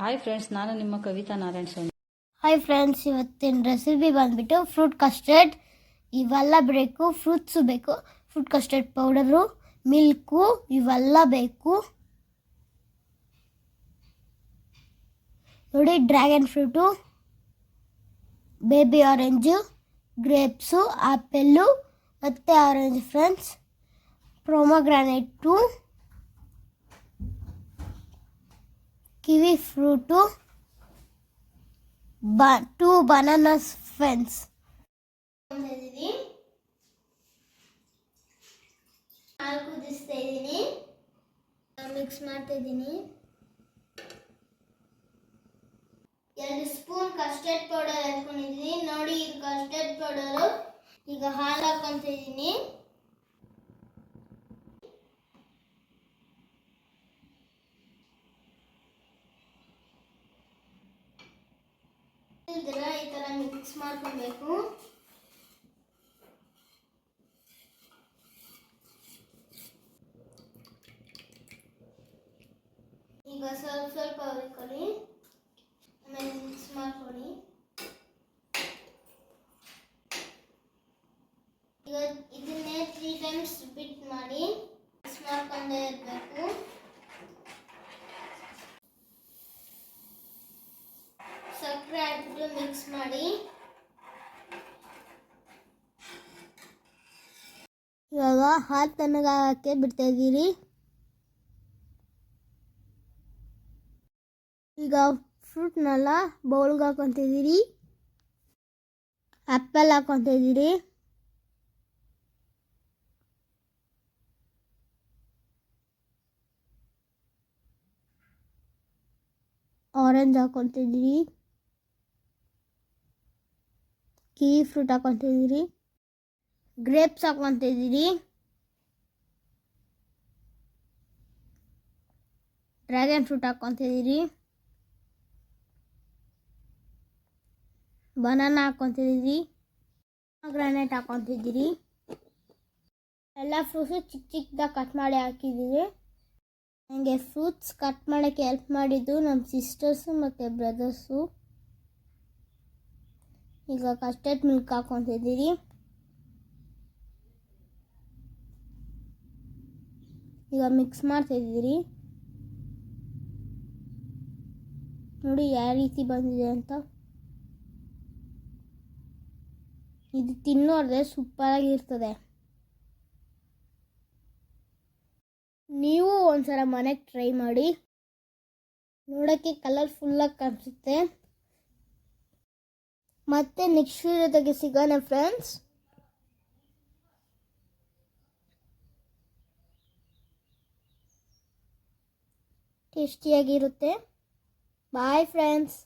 Hi friends ನಾನು ನಿಮ್ಮ Kavitha Narayana Swamy. Hi friends ಇವತ್ತಿನ ರೆಸಿಪಿ ಬಂದ್ಬಿಟ್ಟು ಫ್ರೂಟ್ ಕಸ್ಟರ್ಡ್ ಇವೆಲ್ಲ ಬೇಕು ಫ್ರೂಟ್ಸು ಬೇಕು. ಫ್ರೂಟ್ ಕಸ್ಟರ್ಡ್ ಪೌಡರು ಮಿಲ್ಕು ಇವೆಲ್ಲ ಬೇಕು. ನೋಡಿ dragon fruit baby orange grapes apple ಮತ್ತು orange friends pomegranate kiwi fruit ಬ ಟೂ ಬನಾನಸ್ ಫೆನ್ಸ್ ಹಾಲು ಕುದಿಸ್ತಾ ಇದ್ದೀನಿ ಮಿಕ್ಸ್ ಮಾಡ್ತಾ ಇದ್ದೀನಿ ಎರಡು ಸ್ಪೂನ್ ಕಸ್ಟರ್ಡ್ ಪೌಡರ್ ಹಾಕೊಂಡಿದ್ದೀನಿ ನೋಡಿ ಇದು ಕಸ್ಟರ್ಡ್ ಪೌಡರು ಈಗ ಹಾಲು ಹಾಕೊಂತ ಇದ್ದೀನಿ ಇದೆಲ್ಲ ಈ ಥರ ಮಿಕ್ಸ್ ಮಾಡ್ಕೊಬೇಕು ಈಗ ಸ್ವಲ್ಪ ಸ್ವಲ್ಪ ಹುರ್ಕೊಳ್ಳಿ ಆಮೇಲೆ ಮಿಕ್ಸ್ ಮಾಡ್ಕೊಳ್ಳಿ ಈಗ ಇದನ್ನೇ ತ್ರೀ ಟೈಮ್ಸ್ ಬಿಟ್ ಮಾಡಿ ಮಿಕ್ಸ್ ಮಾಡ್ಕೊಂಡೇ ಇರಬೇಕು ಹಾಕ್ಬಿಟ್ಟು ಮಿಕ್ಸ್ ಮಾಡಿ. ಇವಾಗ ಹಾಲು ತಣ್ಣಗಾಗಕ್ಕೆ ಬಿಡ್ತಾ ಇದ್ದೀರಿ. ಈಗ ಫ್ರೂಟ್ನೆಲ್ಲ ಬೌಲ್ಗೆ ಹಾಕೊತಿದ್ದೀರಿ ಆ್ಯಪಲ್ ಹಾಕೊತಿದ್ದೀರಿ ಆರೆಂಜ್ ಹಾಕೊತಿದ್ದೀರಿ ಕಿವಿ ಫ್ರೂಟ್ ಹಾಕೊತಿದ್ದೀರಿ ಗ್ರೇಪ್ಸ್ ಹಾಕೊತಿದ್ದೀರಿ ಡ್ರ್ಯಾಗನ್ ಫ್ರೂಟ್ ಹಾಕೊತಿದ್ದೀರಿ ಬನಾನಾ ಹಾಕೊತಿದ್ದೀರಿ ಗ್ರಾನೈಟ್ ಹಾಕೊತಿದ್ದೀರಿ ಎಲ್ಲ ಫ್ರೂಟ್ಸು ಚಿಕ್ಕ ಚಿಕ್ಕದಾಗಿ ಕಟ್ ಮಾಡಿ ಹಾಕಿದ್ದೀರಿ ನನಗೆ ಫ್ರೂಟ್ಸ್ ಕಟ್ ಮಾಡೋಕ್ಕೆ ಹೆಲ್ಪ್ ಮಾಡಿದ್ದು ನಮ್ಮ ಸಿಸ್ಟರ್ಸು ಮತ್ತು ಬ್ರದರ್ಸು ಈಗ ಕಸ್ಟರ್ಡ್ ಮಿಲ್ಕ್ ಹಾಕೊತಿದ್ದೀರಿ ಈಗ ಮಿಕ್ಸ್ ಮಾಡ್ತಾಯಿದ್ದೀರಿ ನೋಡಿ ಯಾವ ರೀತಿ ಬಂದಿದೆ ಅಂತ. ಇದು ತಿನ್ನೋದ್ರೆ ಸೂಪರಾಗಿರ್ತದೆ. ನೀವು ಒಂದ್ಸಲ ಮನೆಗೆ ಟ್ರೈ ಮಾಡಿ. ನೋಡೋಕ್ಕೆ ಕಲರ್ಫುಲ್ಲಾಗಿ ಕಾಣಿಸುತ್ತೆ. ಮತ್ತೆ ನೆಕ್ಸ್ಟ್ ವಿಡಿಯೋದಾಗೆ ಸಿಗೋಣ ಫ್ರೆಂಡ್ಸ್ ಟೇಸ್ಟಿಯಾಗಿರುತ್ತೆ ಬಾಯ್ ಫ್ರೆಂಡ್ಸ್